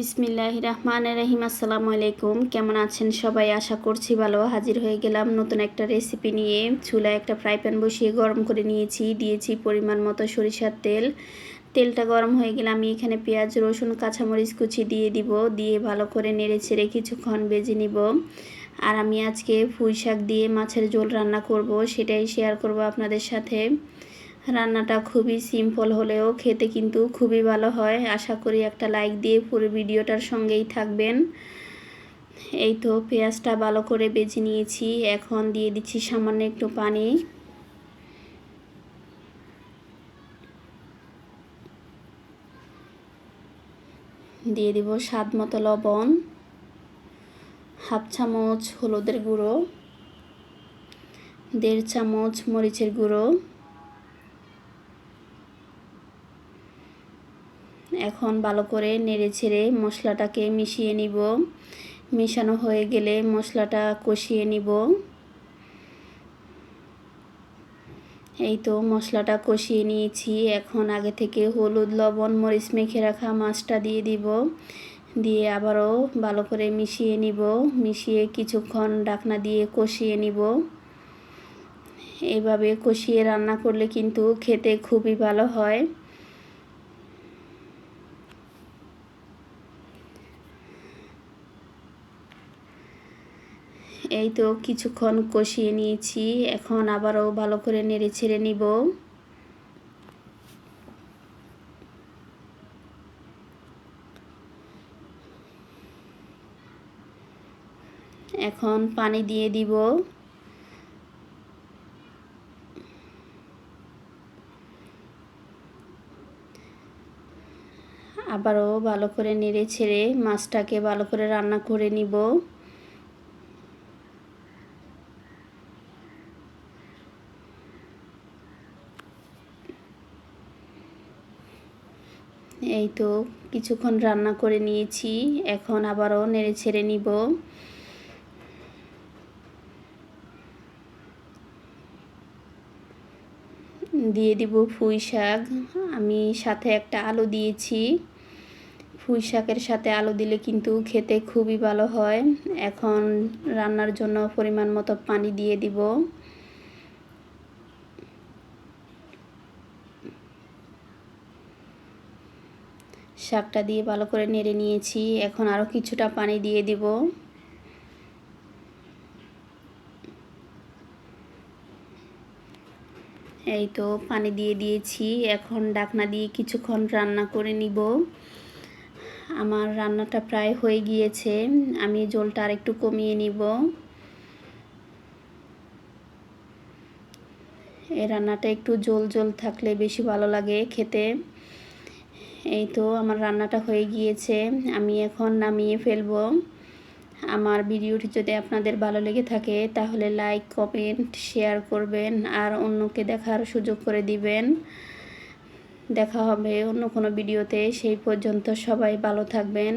বিসমিল্লাহ রহমান রহিম আসসালামু আলাইকুম। কেমন আছেন সবাই? আশা করছি ভালো। হাজির হয়ে গেলাম নতুন একটা রেসিপি নিয়ে। চুলায় একটা ফ্রাই প্যান বসিয়ে গরম করে নিয়েছি। দিয়েছি পরিমাণ মতো সরিষার তেল। তেলটা গরম হয়ে গেলে আমি এখানে পেঁয়াজ, রসুন, কাঁচামরিচ কুচি দিয়ে দিব। দিয়ে ভালো করে নেড়ে ছেড়ে কিছুক্ষণ বেজে নিব। আর আমি আজকে পুঁই শাক দিয়ে মাছের ঝোল রান্না করব। সেটাই শেয়ার করব আপনাদের সাথে। রান্নাটা খুবই সিম্পল হলেও খেতে কিন্তু খুবই ভালো হয়। আশা করি একটা লাইক দিয়ে পুরো ভিডিওটার সঙ্গেই থাকবেন। এই তো পেঁয়াজটা ভালো করে বেজে নিয়েছি। এখন দিয়ে দিচ্ছি সামান্য একটু পানি। দিয়ে দিব স্বাদ মতো লবণ, হাফ চামচ হলুদের গুঁড়ো, দেড় চামচ মরিচের গুঁড়ো। এখন ভালো করে নেড়ে ছেড়ে মশলাটাকে মিশিয়ে নিব। মেশানো হয়ে গেলে মশলাটা কষিয়ে নিব। এই তো মশলাটা কষিয়ে নিয়েছি। এখন আগে থেকে হলুদ, লবণ, মরিচ মেখে রাখা মাছটা দিয়ে দিব। দিয়ে আবারও ভালো করে মিশিয়ে নিব। মিশিয়ে কিছুক্ষণ ডাকনা দিয়ে কষিয়ে নিব। এইভাবে কষিয়ে রান্না করলে কিন্তু খেতে খুবই ভালো হয়। এই তো কিছুক্ষণ কষিয়ে নিয়েছি, এখন আবারও ভালো করে নেড়ে ছেড়ে নিব। এখন পানি দিয়ে দিব। আবারও ভালো করে নেড়ে ছেড়ে মাছটাকে ভালো করে রান্না করে নিব। এই তো কিছুক্ষণ রান্না করে নিয়েছি, এখন আবারও নেড়ে ছেড়ে নিব। দিয়ে দিব পুঁই শাক। আমি সাথে একটা আলু দিয়েছি। পুঁই শাকের সাথে আলু দিলে কিন্তু খেতে খুবই ভালো হয়। এখন রান্নার জন্য পরিমাণ মতো পানি দিয়ে দিব। শাকটা দিয়ে ভালো করে নেড়ে নিয়েছি। এখন আরও কিছুটা পানি দিয়ে দিব। এই তো পানি দিয়ে দিয়েছি। এখন ডাকনা দিয়ে কিছুক্ষণ রান্না করে নিব। আমার রান্নাটা প্রায় হয়ে গিয়েছে। আমি জলটা আর একটু কমিয়ে নিব। এই রান্নাটা একটু জল জল থাকলে বেশি ভালো লাগে খেতে। এই তো আমার রান্নাটা হয়ে গিয়েছে। আমি এখন নামিয়ে ফেলব। আমার ভিডিওটি যদি আপনাদের ভালো লেগে থাকে, তাহলে লাইক, কমেন্ট, শেয়ার করবেন আর অন্যকে দেখার সুযোগ করে দিবেন। দেখা হবে অন্য কোনো ভিডিওতে। সেই পর্যন্ত সবাই ভালো থাকবেন।